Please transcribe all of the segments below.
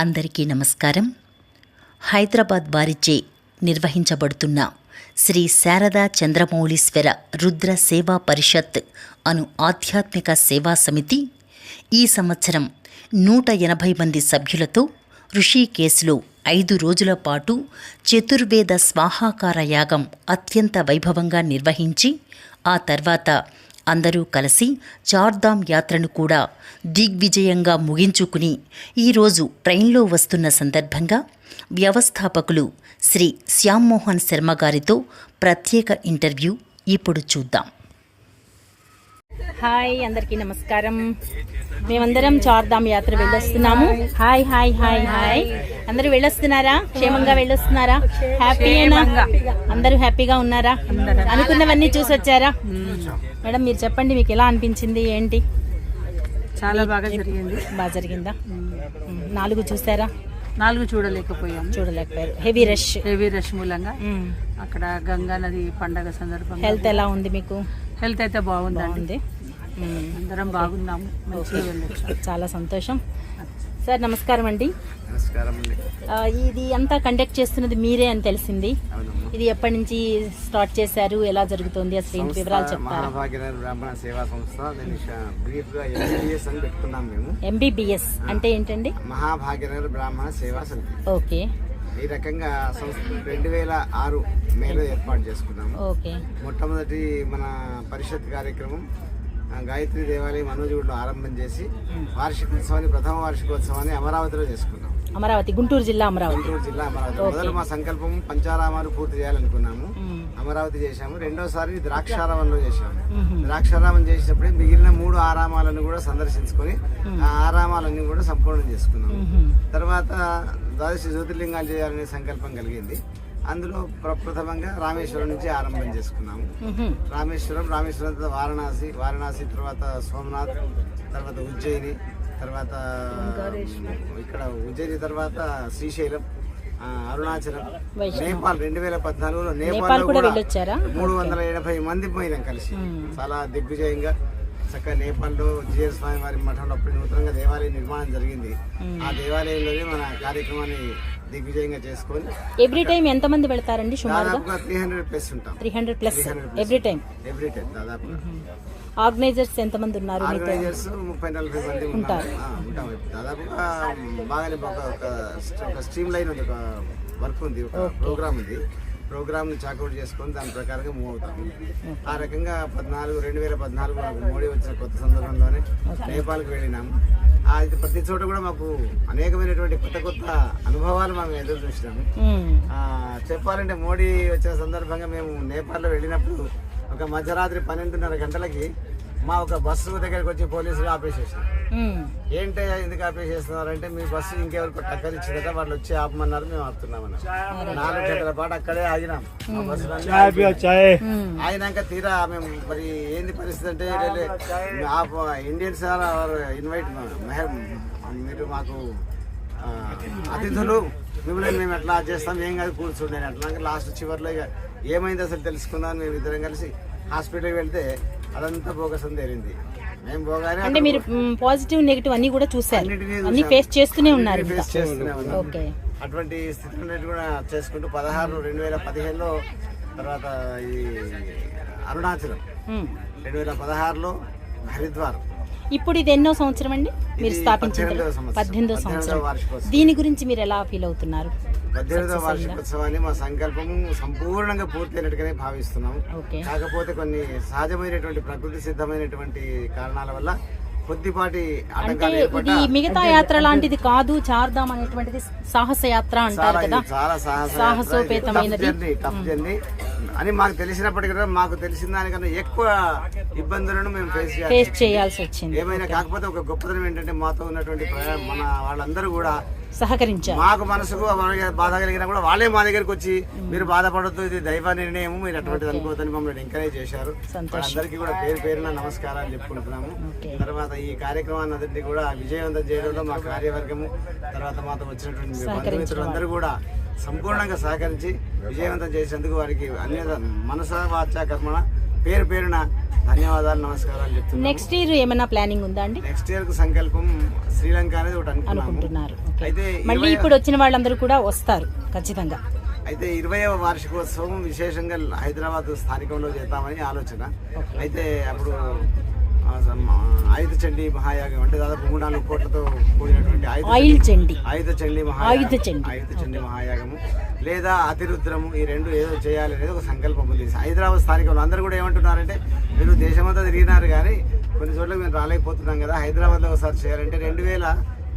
అందరికీ నమస్కారం. హైదరాబాద్ వారిచే నిర్వహించబడుతున్న శ్రీ శారదా చంద్రమౌళీశ్వర రుద్ర సేవా పరిషత్ అను ఆధ్యాత్మిక సేవా సమితి ఈ సంవత్సరం నూట ఎనభై మంది సభ్యులతో ఋషికేశ్లో ఐదు రోజుల పాటు చతుర్వేద స్వాహాకార యాగం అత్యంత వైభవంగా నిర్వహించి ఆ తర్వాత అందరూ కలిసి చార్ధామ్ యాత్రను కూడా దిగ్విజయంగా ముగించుకుని ఈరోజు ట్రైన్లో వస్తున్న సందర్భంగా వ్యవస్థాపకులు శ్రీ శ్యామ్మోహన్ శర్మ గారితో ప్రత్యేక ఇంటర్వ్యూ ఇప్పుడు చూద్దాం. హాయ్ అందరికీ నమస్కారం. మేమందరం చార్ధామ్ యాత్ర వెళ్ళొస్తున్నాము. Hi hi hi hi. అందరూ వెళ్ళొస్తున్నారా? క్షేమంగా వెళ్ళొస్తున్నారా? హ్యాపీయేనా అందరూ హ్యాపీగా ఉన్నారా? అనుకున్నవన్నీ చూసి వచ్చారా మేడం మీరు చెప్పండి మీకు ఎలా అనిపించింది? ఏంటి? చాలా బాగా జరిగింది. బాగా జరిగిందా. నాలుగు చూసారా? నాలుగు చూడలేకపోయాం చూడలేకపోయారు. హెవీ రష్ హెవీ రష్ మూలంగా. అక్కడ గంగా నది పండగ సందర్భంగా హెల్త్ ఎలా ఉంది మీకు? హెల్త్ అయితే బాగుంది. అందరం బాగున్నాము. చాలా సంతోషం. సార్ నమస్కారం అండి. నమస్కారం అండి. ఇది అంతా కండక్ట్ చేస్తున్నది మీరే అని తెలిసింది. ఇది ఎప్పటి నుంచి స్టార్ట్ చేశారు? ఎలా జరుగుతుంది? అసలు ఏంటి వివరాలు చెప్తారా? మహాభాగ్యనగర్ బ్రాహ్మణ సేవా సంస్థ. దీన్ని బ్రీఫ్గా ఎంబీబీఎస్ అని పెట్టుకున్నాం మేము. ఎంబీబీఎస్ అంటే ఏంటండి? మహాభాగ్యనగర్ బ్రాహ్మణ సేవా సమితి. ఓకే. ఈ రకంగా సంస్థ రెండు వేల ఆరు మేలో ఏర్పాటు చేసుకున్నాము. ఓకే. మొట్టమొదటి మన పరిషత్ కార్యక్రమం గాయత్రి దేవాలయం మనోజుగుడిలో ఆరంభం చేసి వార్షికోత్సవాన్ని ప్రథమ వార్షికోత్సవాన్ని అమరావతిలో చేసుకున్నాం. అమరావతి గుంటూరు జిల్లా అమరావతి. గుంటూరు జిల్లా అమరావతి. మొదలు మా సంకల్పం పంచారామాలు పూర్తి చేయాలనుకున్నాము. అమరావతి చేశాము. రెండోసారి ద్రాక్షారామంలో చేశాము. ద్రాక్షారామం చేసినప్పుడే మిగిలిన మూడు ఆరామాలను కూడా సందర్శించుకొని ఆ ఆరామాలన్నీ కూడా సంపూర్ణం చేసుకున్నాము. తర్వాత ద్వాదశ జ్యోతిర్లింగాలు చేయాలనే సంకల్పం కలిగింది. అందులో ప్రప్రథమంగా రామేశ్వరం నుంచి ఆరంభం చేసుకున్నాము. రామేశ్వరం రామేశ్వరం తర్వాత వారణాసి వారణాసి తర్వాత సోమనాథ్ తర్వాత ఉజ్జయిని తర్వాత ఇక్కడ ఉజ్జయిని తర్వాత శ్రీశైలం అరుణాచలం. నేపాల్ రెండు వేల పద్నాలుగులో నేపాల్ కూడా? మూడు వందల ఎనభై మంది పోయినాం కలిసి చాలా దిగ్విజయంగా చక్కగా నేపాల్లో జిఎస్ స్వామి వారి మఠంలో అప్పుడు నూతనంగా దేవాలయం నిర్మాణం జరిగింది ఆ దేవాలయంలోనే మన కార్యక్రమాన్ని దిగ్విజయంగా చేసుకొని ఎవ్రీ టైం ఎంతమంది వెళ్తారండి సుమారుగా? దాదాపుగా త్రీ హండ్రెడ్ ప్లస్ ఉంటాం. Three hundred plus 300 plus. Every time every time దాదాపుగా. ఆర్గనైజర్స్ ఎంతమంది ఉన్నారు మీతో ఆర్గనైజర్స్ ముప్పై నలభై మంది ఉన్నారు ఆ, ఉంటాం. దాదాపుగా బాగానే ఒక స్ట్రీమ్ లైన్ ఉంది ఒక వర్క్ ఉంది ఒక ప్రోగ్రామ్ ఉంది. ప్రోగ్రామ్ని చాకౌట్ చేసుకొని దాని ప్రకారంగా మూవ్ అవుతాం. ఆ రకంగా పద్నాలుగు రెండు వేల పద్నాలుగు మాకు మోడీ వచ్చిన కొత్త సందర్భంలోనే నేపాల్కి వెళ్ళినాము ఆ, ఇది ప్రతి చోట కూడా మాకు అనేకమైనటువంటి కొత్త కొత్త అనుభవాలు మేము ఎదురు చూసినాము చెప్పాలంటే మోడీ వచ్చిన సందర్భంగా మేము నేపాల్లో వెళ్ళినప్పుడు ఒక మధ్యరాత్రి పన్నెండున్నర గంటలకి మా ఒక బస్సు దగ్గరికి వచ్చి పోలీసులు ఆపేసేసారు. ఏంటయ్యా ఎందుకు ఆపేసేస్తున్నారంటే మీ బస్సు ఇంకెవరికి టక్కర్ ఇచ్చిందట వాళ్ళు వచ్చి ఆపమన్నారు మేము ఆపుతున్నామన్నారు. నాలుగు గంటల పాటు అక్కడే ఆగినాం. మా బస్సులు. ఆగినాక తీరా మేము మరి ఏంది పరిస్థితి అంటే ఇండియన్స్ ఆర్ ఇన్వైట్ మెహర్ మీరు మాకు అతిథులు. మిమ్మల్ని మేము ఎట్లా చేస్తాం ఏం కాదు కూర్చోండి అట్లా. లాస్ట్ చివరిలో ఇక ఏమైంది అసలు తెలుసుకుందాం మేము ఇద్దరం కలిసి హాస్పిటల్కి వెళ్తే అదంతా బోగస్ అని తేలింది మేము పోగానే అంటే మీరు పాజిటివ్ నెగిటివ్ అన్ని కూడా చూసారు అన్ని. ఫేస్ చేస్తూనే ఉన్నారు చేస్తూనే ఉన్నాం. ఓకే అటువంటి స్థితిని కూడా చేసుకుంటూ పదహారు రెండు వేల పదిహేనులో తర్వాత ఈ అరుణాచలం. రెండు వేల పదహారులో హరిద్వార్ ఇప్పుడు ఇది ఎన్నో సంవత్సరం అండి మీరు స్థాపించిన? సంవత్సరం. పద్దెనిమిదో సంవత్సరం. దీని గురించి మీరు ఎలా ఫీల్ అవుతున్నారు పద్దెనిమిదవ వార్షికోత్సవాన్ని మా సంకల్పము సంపూర్ణంగా పూర్తయినట్టుగానే భావిస్తున్నాము. కాకపోతే కొన్ని సహజమైనటువంటి ప్రకృతి సిద్ధమైనటువంటి కారణాల వల్ల కొద్దిపాటి ఇది మిగతా యాత్ర లాంటిది కాదు చార్ధామ్ అనేటువంటిది సాహస యాత్ర అంటారు చాలా కదా. చాలా సాహస సాహసోపేతమైనది. అని మాకు తెలిసినప్పటికీ కూడా మాకు తెలిసిన దానికన్నా ఎక్కువ ఇబ్బందులను మేము ఫేస్ చేయాలి. ఫేస్ చేయాల్సి వచ్చింది. ఏమైనా కాకపోతే ఒక గొప్పతనం ఏంటంటే మాతో ఉన్నటువంటి మన వాళ్ళందరూ కూడా సహకరించారు. మాకు మనసుకు బాధ కలిగినా కూడా వాళ్ళే మా దగ్గరికి వచ్చి మీరు బాధపడద్దు ఇది దైవ నిర్ణయం మీరు అటువంటిది అనుకోవద్దని మమ్మల్ని ఎంకరేజ్ చేశారు. వాళ్ళందరికీ కూడా పేరు పేరున నమస్కారాలు చెప్పుకుంటున్నాము. తర్వాత ఈ కార్యక్రమాన్ని అంతటి కూడా విజయవంతం చేయడంలో మా కార్యవర్గము తర్వాత మాతో వచ్చినటువంటి బంధుమిత్రులందరూ కూడా సంపూర్ణంగా సహకరించి విజయవంతం చేసేందుకు వారికి అన్య మనస వాచ కర్మణ పేరు పేరున ధన్యవాదాలు నమస్కారాలు చెప్తున్నాను నెక్స్ట్ ఇయర్ ఏమైనా ప్లానింగ్ ఉందా అండి? నెక్స్ట్ ఇయర్కు సంకల్పం శ్రీలంక అనేది ఒకటి అనుకుంటున్నారు. అయితే మళ్ళీ ఇప్పుడు వచ్చిన వాళ్ళందరూ కూడా వస్తారు ఖచ్చితంగా. అయితే ఇరవైవ వార్షికోత్సవం విశేషంగా హైదరాబాద్ స్థానికంలో చేద్దామని ఆలోచన. అయితే అప్పుడు ఆయుధ చండీ మహాయాగం అంటే దాదాపు మూడు నాలుగు కోట్లతో కూడినటువంటి ఆయుధ చండి ఆయుధ చండీ. ఆయుధ చండీ. ఆయుధ చండీ. మహాయాగము. లేదా అతిరుద్రము ఈ రెండు ఏదో చేయాలి అనేది ఒక సంకల్పం ఉంది. హైదరాబాద్ స్థానికంలో అందరూ కూడా ఏమంటున్నారంటే మీరు దేశమంతా తిరిగినారు కానీ కొన్ని చోట్ల మేము రాలేకపోతున్నాం కదా. హైదరాబాద్లో ఒకసారి చేయాలంటే రెండు వేల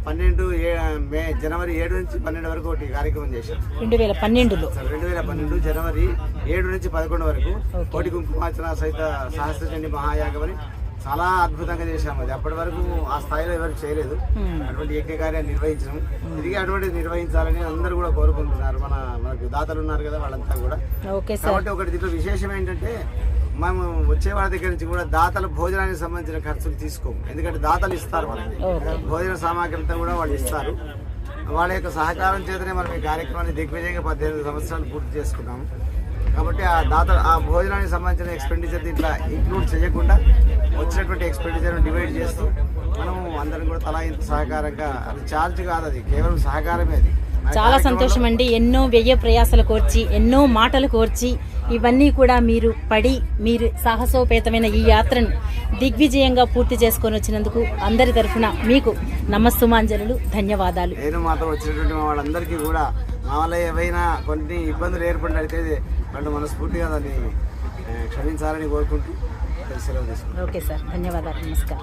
పన్నెండు ఏ- మే జనవరి ఏడు నుంచి పన్నెండు వరకు ఒకటి కార్యక్రమం చేశాం రెండు వేల పన్నెండులో. రెండు వేల పన్నెండు జనవరి ఏడు నుంచి పదకొండు వరకు కోటి కుంకుమార్చన సహిత సహస్రచండి మహాయాగం అని చాలా అద్భుతంగా చేశాము అది. అప్పటి వరకు ఆ స్థాయిలో ఎవరు చేయలేదు. అటువంటి యజ్ఞ కార్యాన్ని నిర్వహించడం. తిరిగి అటువంటి నిర్వహించాలని అందరూ కూడా కోరుకుంటున్నారు. మన మనకు దాతలు ఉన్నారు కదా వాళ్ళంతా కూడా. కాబట్టి ఒకటి దీంట్లో విశేషం ఏంటంటే మనం వచ్చే వాళ్ళ దగ్గర నుంచి కూడా దాతల భోజనానికి సంబంధించిన ఖర్చులు తీసుకోము. ఎందుకంటే దాతలు ఇస్తారు మనకి. భోజన సామాగ్రి అంతా కూడా వాళ్ళు ఇస్తారు. వాళ్ళ యొక్క సహకారం చేతనే మనం ఈ కార్యక్రమాన్ని దిగ్విజయంగా పద్దెనిమిది సంవత్సరాలు పూర్తి చేసుకున్నాము. కాబట్టి ఆ దాత ఆ భోజనానికి సంబంధించిన ఎక్స్పెండిచర్ దీంట్లో ఇంక్లూడ్ చేయకుండా వచ్చినటువంటి ఎక్స్పెండిచర్ డివైడ్ చేస్తూ మనం అందరం కూడా తలా ఇంత సహకారంగా అది ఛార్జ్ కాదు అది కేవలం సహకారమే అది. చాలా సంతోషం అండి ఎన్నో వ్యయ ప్రయాసలు కోర్చి ఎన్నో మాటలు కోర్చి ఇవన్నీ కూడా మీరు పడి మీరు సాహసోపేతమైన ఈ యాత్రను దిగ్విజయంగా పూర్తి చేసుకొని వచ్చినందుకు అందరి తరఫున మీకు నమస్సుమాంజలు ధన్యవాదాలు. నేను మాతో వచ్చినటువంటి వాళ్ళందరికీ కూడా మా వల్ల ఏవైనా కొన్ని ఇబ్బందులు ఏర్పడినట్లయితే వాళ్ళు మనస్ఫూర్తిగా దాన్ని క్షమించాలని కోరుకుంటూ సెలవు తీసుకుంటాం ఓకే సార్. ధన్యవాదాలు. నమస్కారం.